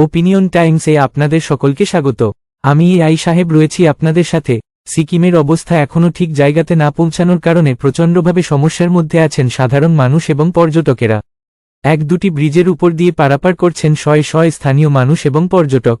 Opinion টাইমসে আপনাদের সকলকে স্বাগত। আমি আই সাহেব রয়েছি আপনাদের সাথে। সিকিমের অবস্থা এখনও ঠিক জায়গাতে না পৌঁছানোর কারণে প্রচণ্ডভাবে সমস্যার মধ্যে আছেন সাধারণ মানুষ এবং পর্যটকেরা। এক দুটি ব্রিজের উপর দিয়ে পারাপার করছেন শয়ে শয়ে স্থানীয় মানুষ এবং পর্যটক।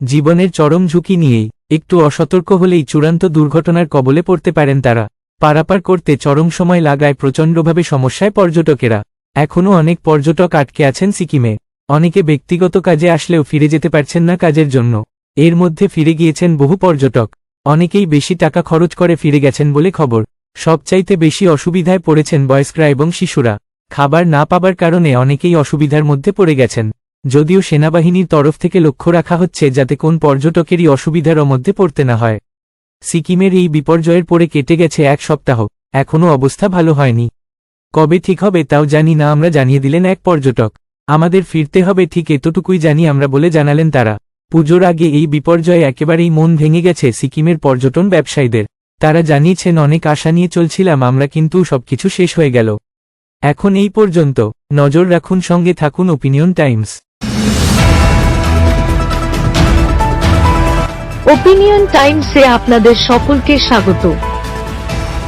জীবনের চরম ঝুঁকি নিয়েই, একটু অসতর্ক হলেই চূড়ান্ত দুর্ঘটনার কবলে পড়তে পারেন তারা। পারাপার করতে চরম সময় লাগায় প্রচণ্ডভাবে সমস্যায় পর্যটকেরা। এখনও অনেক পর্যটক আটকে আছেন সিকিমে। অনেকে ব্যক্তিগত কাজে আসলেও ফিরে যেতে পারছেন না কাজের জন্য। এর মধ্যে ফিরে গিয়েছেন বহু পর্যটক। অনেকেই বেশি টাকা খরচ করে ফিরে গেছেন বলে খবর। সবচাইতে বেশি অসুবিধায় পড়েছেন বয়স্করা এবং শিশুরা। খাবার না পাবার কারণে অনেকেই অসুবিধার মধ্যে পড়ে গেছেন। যদিও সেনাবাহিনীর তরফ থেকে লক্ষ্য রাখা হচ্ছে যাতে কোন পর্যটকেরই অসুবিধার মধ্যে পড়তে না হয়। সিকিমের এই বিপর্যয়ের পরে কেটে গেছে এক সপ্তাহ। এখনও অবস্থা ভালো হয়নি। কবে ঠিক হবে তাও জানি না, আমরা জানিয়ে দিলেন এক পর্যটক। আমাদের ফিরতে হবে ঠিক এতটুকুই জানি আমরা বলে জানালেন তারা। পুজোর আগে এই বিপর্যয়ে একেবারেই মন ভেঙে গেছে সিকিমের পর্যটন ব্যবসায়ীদের। তারা জানিয়েছেন, অনেক আশা নিয়ে চলছিলাম, আমরা কিন্তু সবকিছু শেষ হয়ে গেল। এখন এই পর্যন্ত, নজর রাখুন, সঙ্গে থাকুন ওপিনিয়ন টাইমস ওপিনিয়ন টাইমসে আপনাদের সকলকে স্বাগত।